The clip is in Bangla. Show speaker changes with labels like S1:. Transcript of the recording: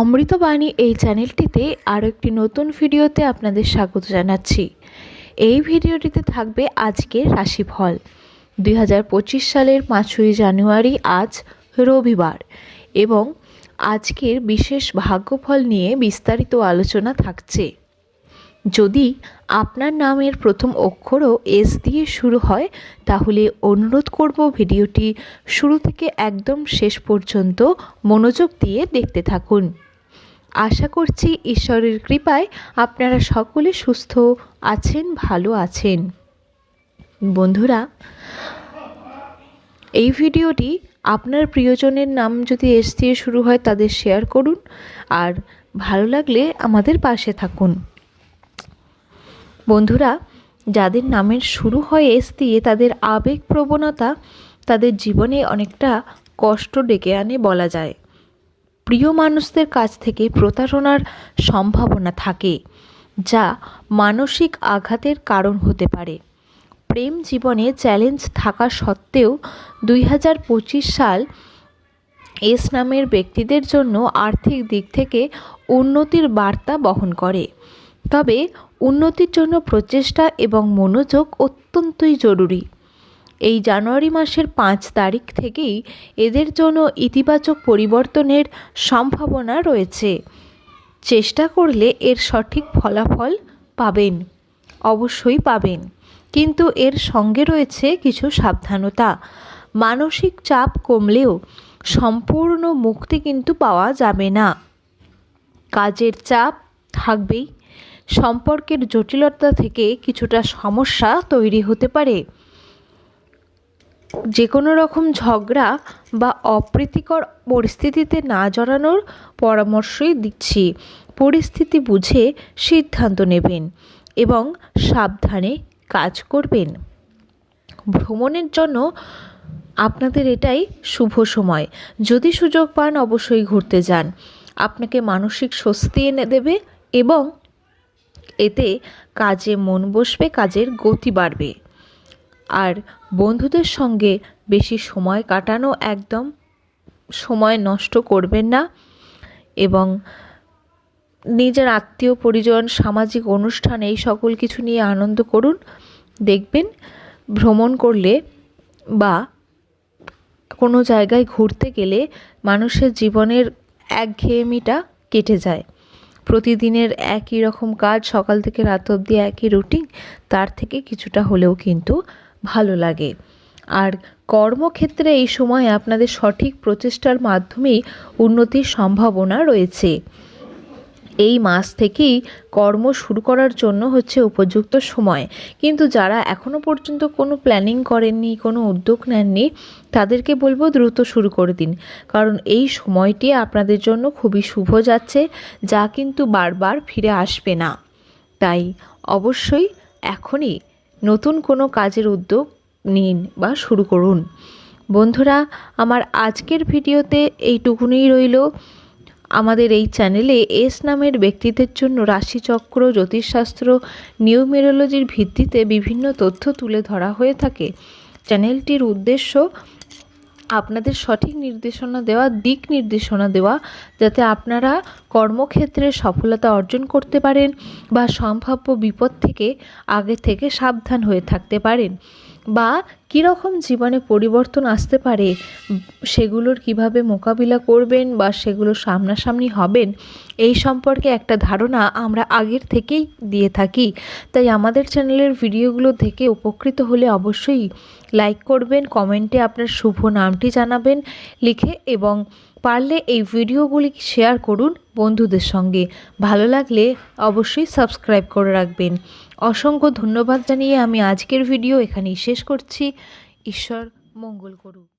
S1: অমৃতবাণী এই চ্যানেলটিতে আরও একটি নতুন ভিডিওতে আপনাদের স্বাগত জানাচ্ছি। এই ভিডিওটিতে থাকবে আজকের রাশিফল। দুই হাজার পঁচিশ সালের পাঁচই জানুয়ারি আজ রবিবার এবং আজকের বিশেষ ভাগ্যফল নিয়ে বিস্তারিত আলোচনা থাকছে। যদি আপনার নামের প্রথম অক্ষরও এস দিয়ে শুরু হয়, তাহলে অনুরোধ করব ভিডিওটি শুরু থেকে একদম শেষ পর্যন্ত মনোযোগ দিয়ে দেখতে থাকুন। আশা করছি ঈশ্বরের কৃপায় আপনারা সকলে সুস্থ আছেন, ভালো আছেন। বন্ধুরা, এই ভিডিওটি আপনার প্রিয়জনের নাম যদি এস দিয়ে শুরু হয় তাদের শেয়ার করুন আর ভালো লাগলে আমাদের পাশে থাকুন। বন্ধুরা, যাদের নামের শুরু হয় এস দিয়ে তাদের আবেগ প্রবণতা তাদের জীবনে অনেকটা কষ্ট ডেকে আনে বলা যায়। প্রিয় মানুষদের কাছ থেকে প্রতারণার সম্ভাবনা থাকে, যা মানসিক আঘাতের কারণ হতে পারে। প্রেম জীবনে চ্যালেঞ্জ থাকা সত্ত্বেও দুই হাজার পঁচিশ সাল এস নামের ব্যক্তিদের জন্য আর্থিক দিক থেকে উন্নতির বার্তা বহন করে। তবে উন্নতির জন্য প্রচেষ্টা এবং মনোযোগ অত্যন্তই জরুরি। এই জানুয়ারি মাসের পাঁচ তারিখ থেকেই এদের জন্য ইতিবাচক পরিবর্তনের সম্ভাবনা রয়েছে। চেষ্টা করলে এর সঠিক ফলাফল পাবেন, অবশ্যই পাবেন। কিন্তু এর সঙ্গে রয়েছে কিছু সাবধানতা। মানসিক চাপ কমলেও সম্পূর্ণ মুক্তি কিন্তু পাওয়া যাবে না। কাজের চাপ থাকবেই। সম্পর্কের জটিলতা থেকে কিছুটা সমস্যা তৈরি হতে পারে। যে কোনো রকম ঝগড়া বা অপ্রীতিকর পরিস্থিতিতে না জড়ানোর পরামর্শই দিচ্ছি। পরিস্থিতি বুঝে সিদ্ধান্ত নেবেন এবং সাবধানে কাজ করবেন। ভ্রমণের জন্য আপনাদের এটাই শুভ সময়। যদি সুযোগ পান অবশ্যই ঘুরতে যান। আপনাকে মানসিক স্বস্তি এনে দেবে এবং এতে কাজে মন বসবে, কাজের গতি বাড়বে। আর বন্ধুদের সঙ্গে বেশি সময় কাটানো একদম সময় নষ্ট করবেন না এবং নিজের আত্মীয়, পরিজন, সামাজিক অনুষ্ঠান, এই সকল কিছু নিয়ে আনন্দ করুন। দেখবেন ভ্রমণ করলে বা কোনো জায়গায় ঘুরতে গেলে মানুষের জীবনের একঘেয়েমিটা কেটে যায়। প্রতিদিনের একই রকম কাজ সকাল থেকে রাত অবধি একই রুটিন তার থেকে কিছুটা হলেও কিন্তু ভালো লাগে। আর কর্মক্ষেত্রে এই সময় আপনাদের সঠিক প্রচেষ্টার মাধ্যমেই উন্নতির সম্ভাবনা রয়েছে। এই মাস থেকেই কর্ম শুরু করার জন্য হচ্ছে উপযুক্ত সময়। কিন্তু যারা এখনও পর্যন্ত কোনো প্ল্যানিং করেননি, কোনো উদ্যোগ নেননি, তাদেরকে বলব দ্রুত শুরু করে দিন। কারণ এই সময়টি আপনাদের জন্য খুবই শুভ যাচ্ছে, যা কিন্তু বারবার ফিরে আসবে না। তাই অবশ্যই এখনই নতুন কোনো কাজের উদ্যোগ নিন বা শুরু করুন। বন্ধুরা, আমার আজকের ভিডিওতে এইটুকুনি রইল। আমাদের এই চ্যানেলে এস নামের ব্যক্তিদের জন্য রাশিচক্র, জ্যোতিষশাস্ত্র, নিউমেরোলজির ভিত্তিতে বিভিন্ন তথ্য তুলে ধরা হয়ে থাকে। চ্যানেলটির উদ্দেশ্য আপনাদের সঠিক নির্দেশনা দেওয়া, দিক নির্দেশনা দেওয়া, যাতে আপনারা কর্মক্ষেত্রে সফলতা অর্জন করতে পারেন বা সম্ভাব্য বিপদ থেকে, আগে থেকে সাবধান হয়ে থাকতে পারেন। বা কীরকম জীবনে পরিবর্তন আসতে পারে, সেগুলোর কীভাবে মোকাবিলা করবেন বা সেগুলো সামনাসামনি হবেন, এই সম্পর্কে একটা ধারণা আমরা আগের থেকেই দিয়ে থাকি। তাই আমাদের চ্যানেলের ভিডিওগুলো থেকে উপকৃত হলে অবশ্যই লাইক করবেন, কমেন্টে আপনার শুভ নামটি জানাবেন, লিখে এবং পারলে এই ভিডিওগুলি শেয়ার করুন বন্ধুদের সঙ্গে। ভালো লাগলে অবশ্যই সাবস্ক্রাইব করে রাখবেন। অসংখ্য ধন্যবাদ জানিয়ে আমি আজকের ভিডিও এখানেই শেষ করছি। ঈশ্বর মঙ্গল করুক।